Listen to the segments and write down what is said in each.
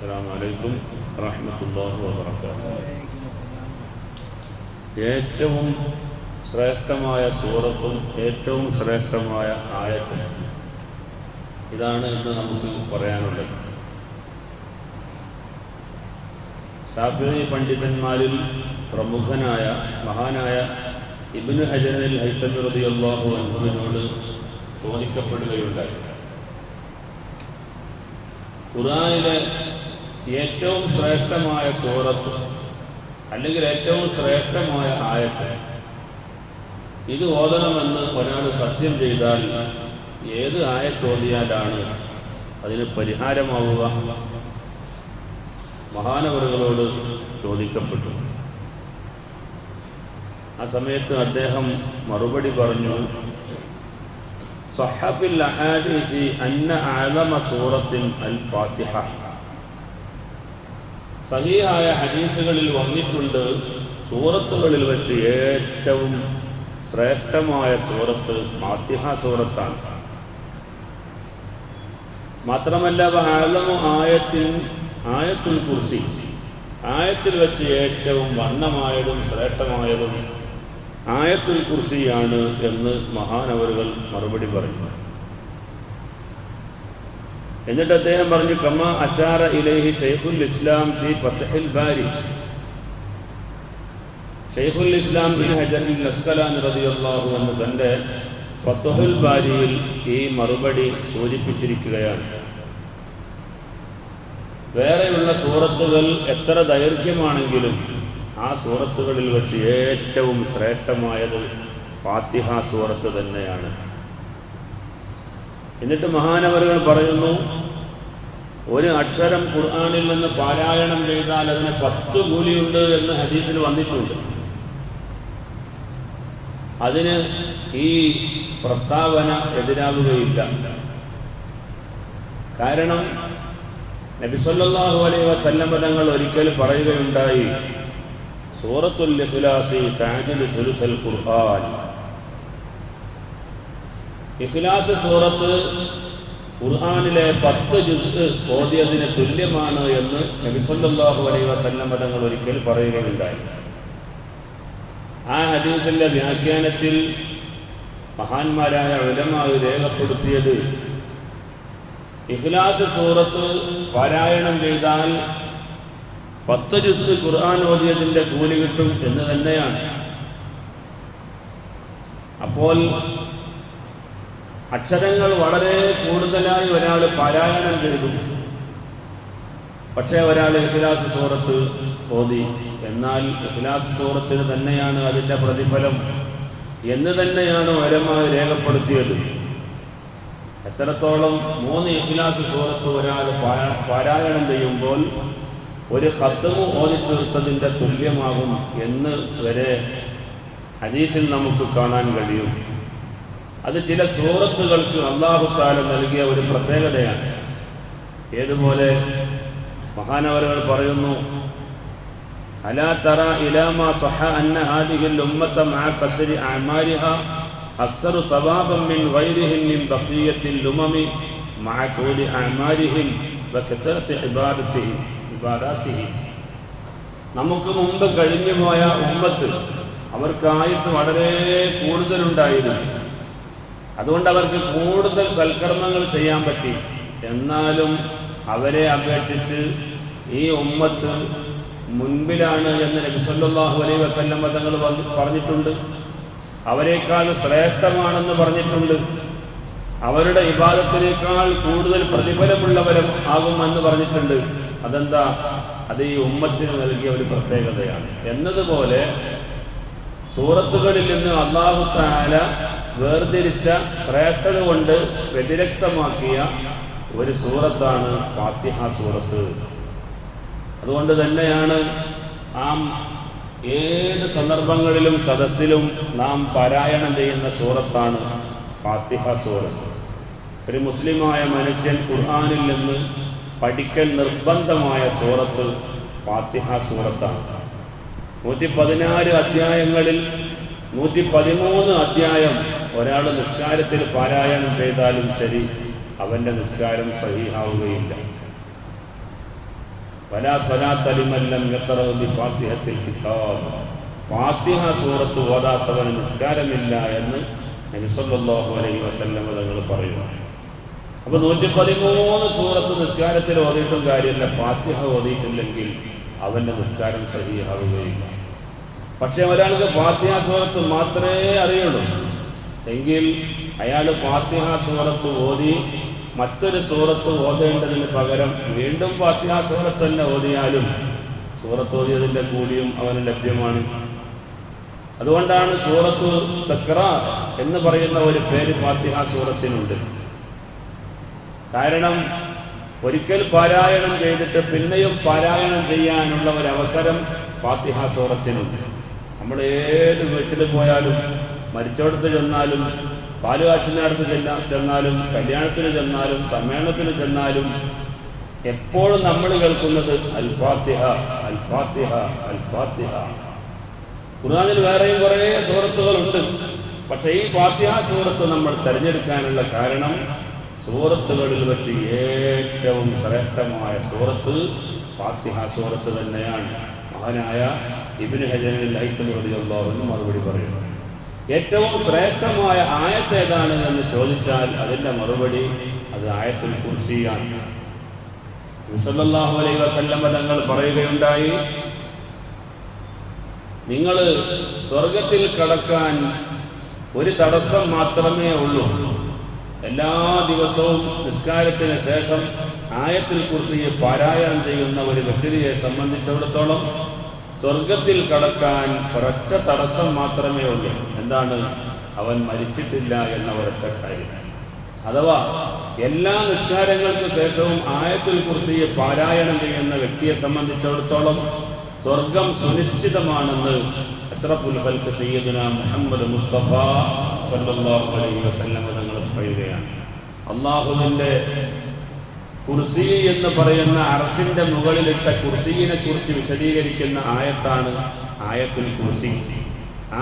അസ്സാം വലൈക്കും റഹ്മത്തുല്ലാഹു വാബർക്കാത്തു ഏറ്റവും ശ്രേഷ്ഠമായ സൂറത്തും ഏറ്റവും ശ്രേഷ്ഠമായ ആയത്തും ഇതാണ് ഇന്ന് നമുക്ക് പറയാനുള്ളത്. ഷാഫി പണ്ഡിതന്മാരിൽ പ്രമുഖനായ മഹാനായ ഇബിന് ഹജനിൽ ഹൈത്തമിറുദി അള്ളാഹു അൻഹുവിനോട് ചോദിക്കപ്പെടുകയുണ്ടായി. ഖുറാനിലെ ഏറ്റവും ശ്രേഷ്ഠമായ സൂറത്ത് അല്ലെങ്കിൽ ഏറ്റവും ശ്രേഷ്ഠമായ ആയത്ത്. ഇത് ഓതണമെന്ന് ഒരാൾ സത്യം ചെയ്താൽ ഏത് ആയത്ത് ഓതിയാലാണ് അതിന് പരിഹാരമാവുക? മഹാനവരുകളോട് ചോദിക്കപ്പെട്ടു. ആ സമയത്ത് അദ്ദേഹം മറുപടി പറഞ്ഞു സഹഫിൽ അന്ന ആലമ സൂറത്തിൻ അൽ ഫാത്തിഹ. സഹിയായ ഹദീസുകളിൽ വന്നിട്ടുണ്ട് സൂറത്തുകളിൽ വെച്ച് ഏറ്റവും ശ്രേഷ്ഠമായ സൂറത്ത് ഫാത്തിഹ സൂറത്താണ്. മാത്രമല്ല ആലമു ആയത്തിൽ ആയത്തുൽ കുർസി ആയത്തിൽ വെച്ച് ഏറ്റവും വണ്ണമായതും ശ്രേഷ്ഠമായതും ആയത്തുൽ കുർസിയാണ് എന്ന് മഹാനവറുകൾ മറുപടി പറഞ്ഞു എന്നിട്ട് അദ്ദേഹം പറഞ്ഞു കമ അഷാറ ഇലൈഹി ഷെയ്ഖുൽ ഇസ്ലാം ഫി ഫത്തഹിൽ ബാരി. ഷെയ്ഖുൽ ഇസ്ലാം ബിൻ ഹജറുൽ അസ്കലാൻ റളിയല്ലാഹു അൻഹു തന്റെ ഫത്ഹുൽ ബാരിയിൽ ഈ മറുപടി സൂചിപ്പിച്ചിരിക്കുകയാണ്. വേറെയുള്ള സൂറത്തുകൾ എത്ര ദൈർഘ്യമാണെങ്കിലും ആ സൂറത്തുകളിൽ വെച്ച് ഏറ്റവും ശ്രേഷ്ഠമായത് ഫാത്തിഹ സൂറത്ത് തന്നെയാണ്. എന്നിട്ട് മഹാനവരുകൾ പറയുന്നു ഒരു അക്ഷരം ഖുർആാനിൽ നിന്ന് പാരായണം ചെയ്താൽ അതിന് പത്ത് കൂലിയുണ്ട് എന്ന് ഹദീസിൽ വന്നിട്ടുണ്ട്. അതിന് ഈ പ്രസ്താവന എതിരാകുകയില്ല കാരണം നബിസൊല്ലാഹു അലൈ വസല്ലം തങ്ങൾ ഒരിക്കൽ പറയുകയുണ്ടായി സൂറത്തുൽ ഖുർആൻ. ഇഖ്ലാസ് സൂറത്ത് ഖുർആാനിലെ പത്ത് ജുസ് ഓതിയതിന് തുല്യമാണ് എന്ന് നബിസല്ലാഹു അലൈഹി വസല്ലം തങ്ങൾ ഒരിക്കൽ പറയുകയുണ്ടായി. ആ ഹദീസിന്റെ വ്യാഖ്യാനത്തിൽ മഹാന്മാരായ ഉലമാവ് രേഖപ്പെടുത്തിയത് ഇഖ്ലാസ് സൂറത്ത് പാരായണം ചെയ്താൽ പത്ത് ജുസ് ഖുർആൻ ഓതിയതിന്റെ കൂലി കിട്ടും എന്ന് തന്നെയാണ്. അപ്പോൾ അക്ഷരങ്ങൾ വളരെ കൂടുതലായി ഒരാൾ പാരായണം ചെയ്തു. പക്ഷേ ഒരാൾ ഇഖ്ലാസ് സൂറത്ത് ഓതി. എന്നാൽ ഇഖ്ലാസ് സൂറത്തിന് തന്നെയാണ് അതിന്റെ പ്രതിഫലം എന്ന് തന്നെയാണ് ഒരമായി രേഖപ്പെടുത്തിയത്. എത്രത്തോളം മൂന്ന് ഇഖ്ലാസ് സൂറത്ത് ഒരാൾ പാരായണം ചെയ്യുമ്പോൾ ഒരു ഹത്തമു ഓതി തീർത്തതിന്റെ തുല്യമാകും എന്ന് വരെ ഹദീസിൽ നമുക്ക് കാണാൻ കഴിയും. അത് ചില സൂറത്തുകൾക്ക് അള്ളാഹുത്താല നൽകിയ ഒരു പ്രത്യേകതയാണ്. ഏതുപോലെ മഹാനവരകൾ പറയുന്നു സഹ ഹാദിഹിൽ അമാരിഹ മിൻ മിൻ ബഖിയത്തിൽ അമാരിഹിം നമുക്ക് മുമ്പ് കഴിഞ്ഞുപോയ ഉമ്മത്ത് അവർക്ക് ആയുസ് വളരെ കൂടുതലുണ്ടായിരുന്നു. അതുകൊണ്ട് അവർക്ക് കൂടുതൽ സൽക്കർമ്മങ്ങൾ ചെയ്യാൻ പറ്റി. എന്നാലും അവരെ അപേക്ഷിച്ച് ഈ ഉമ്മത്ത് മുൻപിലാണ് എന്ന് നബിസല്ലാഹു അലൈ വസല്ലം തങ്ങൾ പറഞ്ഞിട്ടുണ്ട്. അവരെക്കാൾ ശ്രേഷ്ഠമാണെന്ന് പറഞ്ഞിട്ടുണ്ട്. അവരുടെ വിവാദത്തിനേക്കാൾ കൂടുതൽ പ്രതിഫലമുള്ളവരും ആകുമെന്ന് പറഞ്ഞിട്ടുണ്ട്. അതെന്താ? അത് ഈ ഉമ്മത്തിന് നൽകിയ ഒരു പ്രത്യേകതയാണ്. എന്നതുപോലെ സൂറത്തുകളിൽ നിന്ന് അള്ളാഹു താല വേർതിരിച്ച ശ്രേഷ്ഠത കൊണ്ട് വ്യതിരക്തമാക്കിയ ഒരു സൂറത്താണ് ഫാത്തിഹ സൂറത്ത്. അതുകൊണ്ട് തന്നെയാണ് ആ ഏത് സന്ദർഭങ്ങളിലും സദസ്സിലും നാം പാരായണം ചെയ്യുന്ന സൂറത്താണ് ഫാത്തിഹ സൂറത്ത്. ഒരു മുസ്ലിമായ മനുഷ്യൻ ഖുർആാനിൽ നിന്ന് പഠിക്കൽ നിർബന്ധമായ സൂറത്ത് ഫാത്തിഹ സൂറത്താണ്. നൂറ്റി പതിനാല് അധ്യായങ്ങളിൽ നൂറ്റി പതിമൂന്ന് അധ്യായം ഒരാൾ നിസ്കാരത്തിൽ പാരായണം ചെയ്താലും ശരി അവന്റെ നിസ്കാരം സഹിഹാവുകയില്ല. വലാ സ്വലാത്തലിമല്ലം ഫാത്തിഹത്തിൽ കിതാബ്. ഫാത്തിഹ സൂറത്ത് ഓതാത്തവന് നിസ്കാരമില്ല എന്ന് നബിസല്ലാഹു അലൈഹി വസല്ലം തങ്ങൾ പറയുന്നു. അപ്പോൾ നൂറ്റി പതിമൂന്ന് സൂറത്ത് നിസ്കാരത്തിൽ ഓതിയിട്ടും കാര്യമില്ല ഫാത്തിഹ ഓതിയിട്ടില്ലെങ്കിൽ അവന്റെ നിസ്കാരം സഹിയാവുകയില്ല പക്ഷെ ഒരാൾക്ക് ഫാത്തിഹ സൂറത്ത് മാത്രമേ അറിയുള്ളൂ. എങ്കിൽ അയാൾ ഫാത്തിഹ സൂറത്ത് ഓതി മറ്റൊരു സൂറത്ത് ഓതേണ്ടതിന് പകരം വീണ്ടും ഫാത്തിഹ സൂറത്ത് തന്നെ ഓതിയാലും സൂറത്ത് ഓതിയതിന്റെ കൂലിയും അവന് ലഭ്യമാണ്. അതുകൊണ്ടാണ് സൂറത്ത് തക്ര എന്ന് പറയുന്ന ഒരു പേര് ഫാത്തിഹ കാരണം ഒരിക്കൽ പാരായണം ചെയ്തിട്ട് പിന്നെയും പാരായണം ചെയ്യാനുള്ള ഒരു അവസരം ഫാത്തിഹ സൂറത്തിനുണ്ട്. നമ്മൾ ഏത് വീട്ടിൽ പോയാലും മരിച്ചോടത്ത് ചെന്നാലും പാൽ കാച്ചുന്നിടത്ത് ചെന്ന ചെന്നാലും കല്യാണത്തിന് ചെന്നാലും സമ്മേളനത്തിന് ചെന്നാലും എപ്പോഴും നമ്മൾ കേൾക്കുന്നത് അൽഫാത്തിഹ അൽഫാത്തിഹ അൽഫാത്തിഹ. അൽ ഫാത്തിഹ ഖുർആനിൽ വേറെയും കുറേ സൂറത്തുകളുണ്ട്. പക്ഷേ ഈ ഫാത്തിഹ സൂറത്ത് നമ്മൾ തിരഞ്ഞെടുക്കാനുള്ള കാരണം സൂറത്തുകളിൽ വെച്ച് ഏറ്റവും ശ്രേഷ്ഠമായ സൂറത്ത് ഫാത്തിഹ സൂറത്ത് തന്നെയാണ്. മഹാനായ ഇബിന് ഹജനിൽ എന്ന് മറുപടി പറയുന്നു ഏറ്റവും ശ്രേഷ്ഠമായ ആയത്ത് ഏതാണ് എന്ന് ചോദിച്ചാൽ അതിന്റെ മറുപടി അത് ആയത്തുൽ കുർസിയാണ്. മുസല്ലാഹു അലൈ വസല്ലം തങ്ങൾ പറയുകയുണ്ടായി നിങ്ങൾ സ്വർഗത്തിൽ കടക്കാൻ ഒരു തടസ്സം മാത്രമേ ഉള്ളൂ. എല്ലാ ദിവസവും നിസ്കാരത്തിന് ശേഷം ആയത്തിൽ കുറിച്ച് പാരായണം ചെയ്യുന്ന ഒരു വ്യക്തിയെ സംബന്ധിച്ചിടത്തോളം സ്വർഗത്തിൽ കടക്കാൻ ഒരൊറ്റ തടസ്സം മാത്രമേ ഉള്ളൂ. എന്താണ്? അവൻ മരിച്ചിട്ടില്ല എന്ന ഒരൊറ്റ കാര്യം. അഥവാ എല്ലാ നിസ്കാരങ്ങൾക്ക് ശേഷവും ആയത്തിൽ കുറിച്ച് പാരായണം ചെയ്യുന്ന വ്യക്തിയെ സംബന്ധിച്ചിടത്തോളം സ്വർഗം സുനിശ്ചിതമാണെന്ന് അഷ്റഫുൽ ഹൽക്ക് സയ്യിദുന മുഹമ്മദ് മുസ്തഫ സല്ലല്ലാഹു അലൈഹി കുർസി എന്ന് പറയുന്ന അറസിന്റെ മുകളിലിട്ട കുർസിയെ കുറിച്ച് വിശദീകരിക്കുന്ന ആയത്താണ് ആയത്തുൽ കുർസി.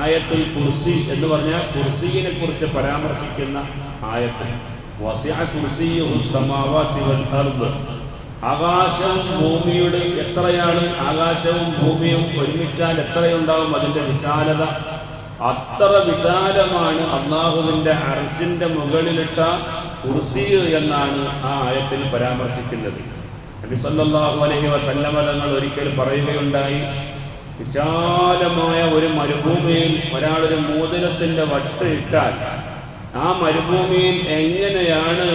ആയത്തുൽ കുർസി എന്ന് പറഞ്ഞാൽ കുർസിയെ കുറിച്ച് പരാമർശിക്കുന്ന ആയത്ത്. ആകാശവും ഭൂമിയുടെ എത്രയാണ് ആകാശവും ഭൂമിയും ഒരുമിച്ചാൽ എത്രയുണ്ടാവും അതിന്റെ വിശാലത? അത്ര വിശാലമാണ് അള്ളാഹുവിന്റെ അർസിന്റെ മുകളിലിട്ട കുർസി എന്നാണ് ആ ആയത്തിൽ പരാമർശിക്കുന്നത്. നബി സല്ലല്ലാഹു അലൈഹി വസല്ലമ തങ്ങൾ ഒരിക്കൽ പറയുകയുണ്ടായി വിശാലമായ ഒരു മരുഭൂമിയിൽ ഒരാളൊരു മോതിരത്തിന്റെ വട്ട് ഇട്ടാൽ ആ മരുഭൂമിയിൽ എങ്ങനെയാണ്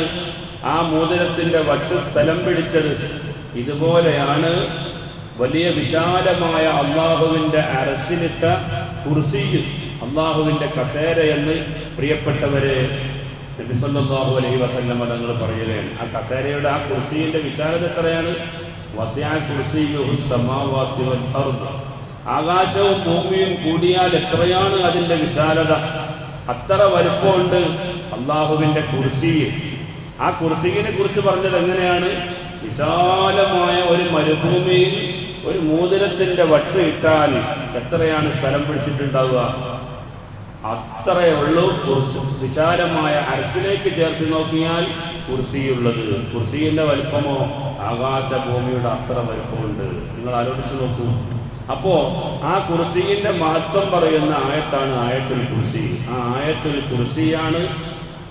ആ മോതിരത്തിന്റെ വട്ട് സ്ഥലം പിടിച്ചത്? ഇതുപോലെയാണ് വലിയ വിശാലമായ അള്ളാഹുവിന്റെ അരസിലിട്ട കുർസിയിൽ അള്ളാഹുവിന്റെ കസേര എന്ന് പ്രിയപ്പെട്ടവരെ നബി സല്ലല്ലാഹു അലൈഹി വസല്ലം തങ്ങൾ പറയുകയാണ്. ആ കസേരയുടെ ആ കുർസിയുടെ വിശാലത എത്രയാണ്? വസിയ അർദ്. ആകാശവും ഭൂമിയും കൂടിയാൽ എത്രയാണ് അതിന്റെ വിശാലത? അത്ര വലുപ്പമുണ്ട് അള്ളാഹുവിന്റെ കുർസിയിൽ ആ കുർസിയെ കുറിച്ച് പറഞ്ഞത് എങ്ങനെയാണ്? വിശാലമായ ഒരു മരുഭൂമിയിൽ ഒരു മോതിരത്തിന്റെ വട്ട് ഇട്ടാൽ എത്രയാണ് സ്ഥലം പിടിച്ചിട്ടുണ്ടാവുക? അത്രയേ ഉള്ളൂ കുർസി വിശാലമായ അരസിലേക്ക് ചേർത്ത് നോക്കിയാൽ കുർസിയുള്ളത്. കുർസിയുടെ വലിപ്പമോ ആകാശഭൂമിയുടെ അത്ര വലിപ്പമുണ്ട്. നിങ്ങൾ ആലോചിച്ച് നോക്കൂ. അപ്പോ ആ കുർസിന്റെ മഹത്വം പറയുന്ന ആയത്താണ് ആയത്തുൽ കുർസി. ആ ആയത്തുൽ കുർസിയാണ്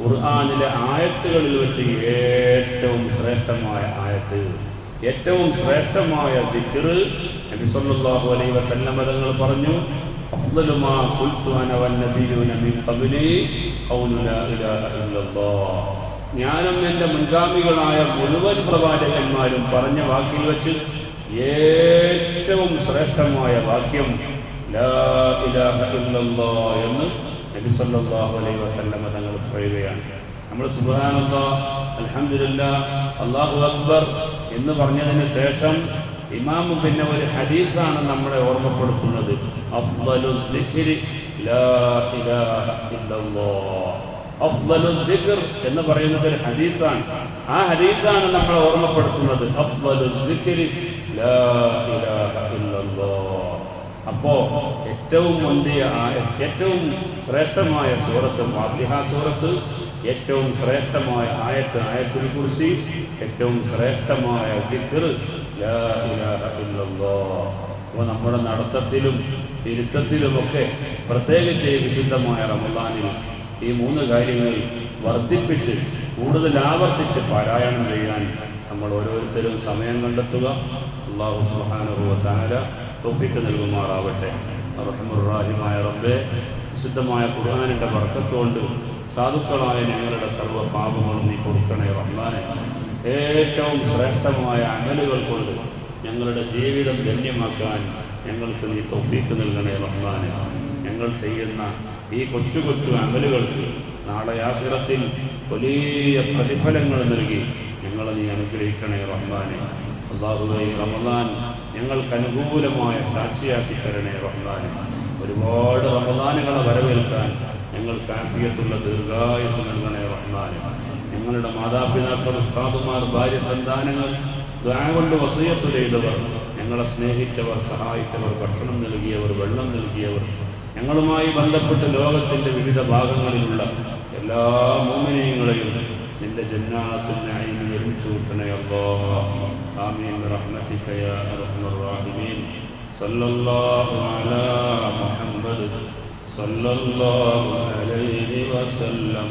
ഖുർആാനിലെ ആയത്തുകളിൽ വെച്ച് ഏറ്റവും ശ്രേഷ്ഠമായ ആയത്ത്. ഏറ്റവും ശ്രേഷ്ഠമായ ദിക്ർ നബി അലൈ അലൈഹി വസല്ലമ തങ്ങൾ ما قلت أنا والنبيون من മിൻ ഖബ്ലി ഖൗലു ലാ ഇലാഹ ഇല്ലല്ലാഹ് ഞാനും എന്റെ മുൻഗാമികളായ മുഴുവൻ പ്രവാചകന്മാരും പറഞ്ഞ വാക്കിൽ വെച്ച് ഏറ്റവും ശ്രേഷ്ഠമായ വാക്യം ലാ ഇലാഹ ഇല്ലല്ലാഹ് എന്ന് നബി സല്ലല്ലാഹു അലൈഹി വസല്ലമ തങ്ങൾ പറയുകയാണ്. നമ്മൾ സുബ്ഹാനല്ലാഹ് അൽഹംദുലില്ലാ അല്ലാഹു അക്ബർ എന്ന് പറഞ്ഞതിന് ശേഷം ഇമാം പിന്നെ ഒരു ഹദീസാണ് നമ്മളെ ഓർമ്മപ്പെടുത്തുന്നത്. എന്ന് പറയുന്നത് ഒരു ഹദീസാണ്. ആ ഹദീസാണ് നമ്മളെ ഓർമ്മപ്പെടുത്തുന്നത്. അപ്പോ ഏറ്റവും മുന്തിയ ഏറ്റവും ശ്രേഷ്ഠമായ സൂറത്ത് ഫാത്തിഹ സൂറത്ത് ഏറ്റവും ശ്രേഷ്ഠമായ ആയത്ത് ആയത്തിൽ കുറിച്ച് ഏറ്റവും ശ്രേഷ്ഠമായ ഇല്ലല്ലാഹ് അപ്പോൾ നമ്മുടെ നടത്തത്തിലും ഇരുത്തത്തിലുമൊക്കെ പ്രത്യേകിച്ച് വിശുദ്ധമായ റമദാനിൽ ഈ മൂന്ന് കാര്യങ്ങൾ വർദ്ധിപ്പിച്ച് കൂടുതൽ ആവർത്തിച്ച് പാരായണം ചെയ്യാൻ നമ്മൾ ഓരോരുത്തരും സമയം കണ്ടെത്തുക. അള്ളാഹു സുബ്ഹാനഹു താര തോഫിക്ക് നൽകുമാറാവട്ടെ. റഹമുറാഹിമായ റബ്ബെ വിശുദ്ധമായ ഖുർആാനിന്റെ വർക്കത്തുകൊണ്ട് സാധുക്കളായ ഞങ്ങളുടെ സർവ പാപങ്ങളും നീ കൊടുക്കണേ റഹ്മാനെ ഏറ്റവും ശ്രേഷ്ഠമായ അമലുകൾ കൊണ്ട് ഞങ്ങളുടെ ജീവിതം ധന്യമാക്കാൻ ഞങ്ങൾക്ക് നീ തൊഫീക്ക് നൽകണേ റഹ്മാനെ. ഞങ്ങൾ ചെയ്യുന്ന ഈ കൊച്ചു കൊച്ചു അമലുകൾക്ക് നാളെ ആശ്രത്തിൽ വലിയ പ്രതിഫലങ്ങൾ നൽകി ഞങ്ങളെ നീ അനുഗ്രഹിക്കണേ റഹ്മാനെ. അള്ളാഹുബൈ റമദാൻ ഞങ്ങൾക്ക് അനുകൂലമായ സാക്ഷിയാക്കി തരണേ റഹ്മാനെ. ഒരുപാട് റമദാനുകളെ വരവേൽക്കാൻ ഞങ്ങൾ ആഫിയത്തുള്ള ദീർഘായുസ് നൽകണേ റഹ്മാനെ. ഞങ്ങളുടെ മാതാപിതാക്കൾ ഉസ്താദുമാർ ഭാര്യ സന്താനങ്ങൾ കൊണ്ട് വസീയത്ത് ചെയ്തവർ ഞങ്ങളെ സ്നേഹിച്ചവർ സഹായിച്ചവർ ഭക്ഷണം നൽകിയവർ വെള്ളം നൽകിയവർ ഞങ്ങളുമായി ബന്ധപ്പെട്ട് ലോകത്തിന്റെ വിവിധ ഭാഗങ്ങളിലുള്ള എല്ലാ മോമിനീയങ്ങളെയും നിന്റെ ജന്നാത്തിനായി ആമീൻ. സല്ലല്ലാഹു അലാ മുഹമ്മദ് സല്ലല്ലാഹു അലൈഹി വസല്ലം.